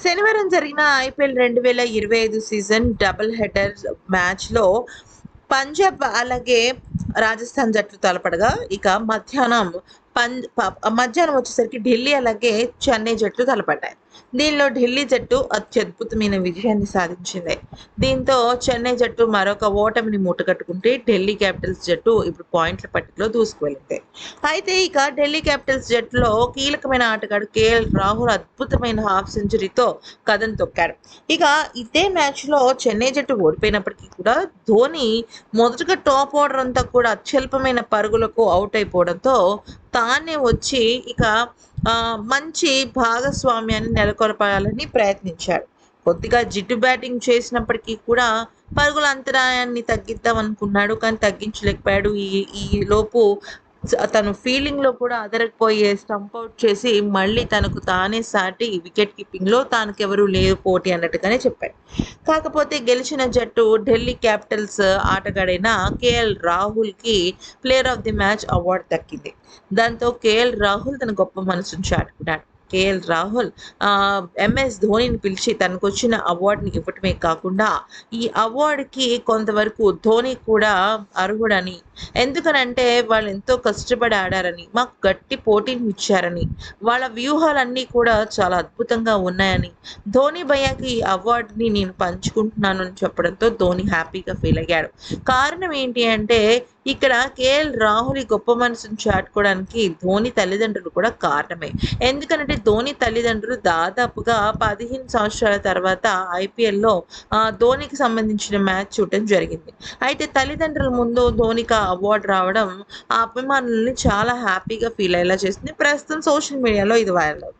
శనివారం జరిగిన ఐపీఎల్ రెండు వేల ఇరవై ఐదు సీజన్ డబుల్ హెడర్ మ్యాచ్లో పంజాబ్ అలాగే రాజస్థాన్ జట్లు తలపడగా ఇక మధ్యాహ్నం మధ్యాహ్నం వచ్చేసరికి ఢిల్లీ అలాగే చెన్నై జట్లు తలపడ్డాయి. దీనిలో ఢిల్లీ జట్టు అత్యద్భుతమైన విజయాన్ని సాధించింది. దీంతో చెన్నై జట్టు మరొక ఓటమిని మూటగట్టుకుంటే ఢిల్లీ క్యాపిటల్స్ జట్టు ఇప్పుడు పాయింట్ల పట్టికలో దూసుకువెళ్ళింది. అయితే ఇక ఢిల్లీ క్యాపిటల్స్ జట్టులో కీలకమైన ఆటగాడు కేఎల్ రాహుల్ అద్భుతమైన హాఫ్ సెంచరీతో కథను తొక్కాడు. ఇక ఇదే మ్యాచ్లో చెన్నై జట్టు ఓడిపోయినప్పటికీ కూడా ధోని మొదటగా టాప్ ఆర్డర్ అంతా కూడా అత్యల్పమైన పరుగులకు అవుట్ అయిపోవడంతో తానే వచ్చి ఇక ఆ, మంచి భాగస్వామ్యాన్ని నెలకొల్పాలని ప్రయత్నించాడు. కొద్దిగా జిడ్డు బ్యాటింగ్ చేసినప్పటికీ కూడా పరుగుల అంతరాయాన్ని తగ్గిద్దాం అనుకున్నాడు కానీ తగ్గించలేకపోయాడు. ఈ ఈ లోపు తను ఫీలింగ్లో కూడా అదరకపోయే స్టంప్ అవుట్ చేసి మళ్ళీ తనకు తానే సాటి వికెట్ కీపింగ్లో తనకెవరూ లేరు పోటీ అన్నట్టుగానే చెప్పాడు. కాకపోతే గెలిచిన జట్టు ఢిల్లీ క్యాపిటల్స్ ఆటగాడైన KL రాహుల్కి player of the match award దక్కింది. దాంతో కేఎల్ రాహుల్ తన గొప్ప మనసును చాటుకున్నాడు. K L Rahul M S ధోనిని పిలిచి తనకు వచ్చిన అవార్డుని ఇవ్వటమే కాకుండా ఈ అవార్డుకి కొంతవరకు ధోని కూడా అర్హుడని ఎందుకనంటే వాళ్ళు ఎంతో కష్టపడి ఆడారని మాకు గట్టి పోటీని ఇచ్చారని వాళ్ళ వ్యూహాలన్నీ కూడా చాలా అద్భుతంగా ఉన్నాయని ధోని భయ్యాకి అవార్డుని నేను పంచుకుంటున్నాను అని చెప్పడంతో ధోని హ్యాపీగా ఫీల్ అయ్యాడు. కారణం ఏంటి అంటే ఇక్కడ కేఎల్ రాహుల్ గొప్ప మనసును చాటుకోవడానికి ధోని తల్లిదండ్రులు కూడా కారణమే. ఎందుకంటే ధోని తల్లిదండ్రులు దాదాపుగా పదిహేను సంవత్సరాల తర్వాత ఐపీఎల్లో ధోనికి సంబంధించిన మ్యాచ్ చూడటం జరిగింది. అయితే తల్లిదండ్రుల ముందు ధోనికి అవార్డు రావడం ఆ అభిమానుల్ని చాలా హ్యాపీగా ఫీల్ అయ్యేలా చేసింది. ప్రస్తుతం సోషల్ మీడియాలో ఇది వైరల్ అవుతుంది.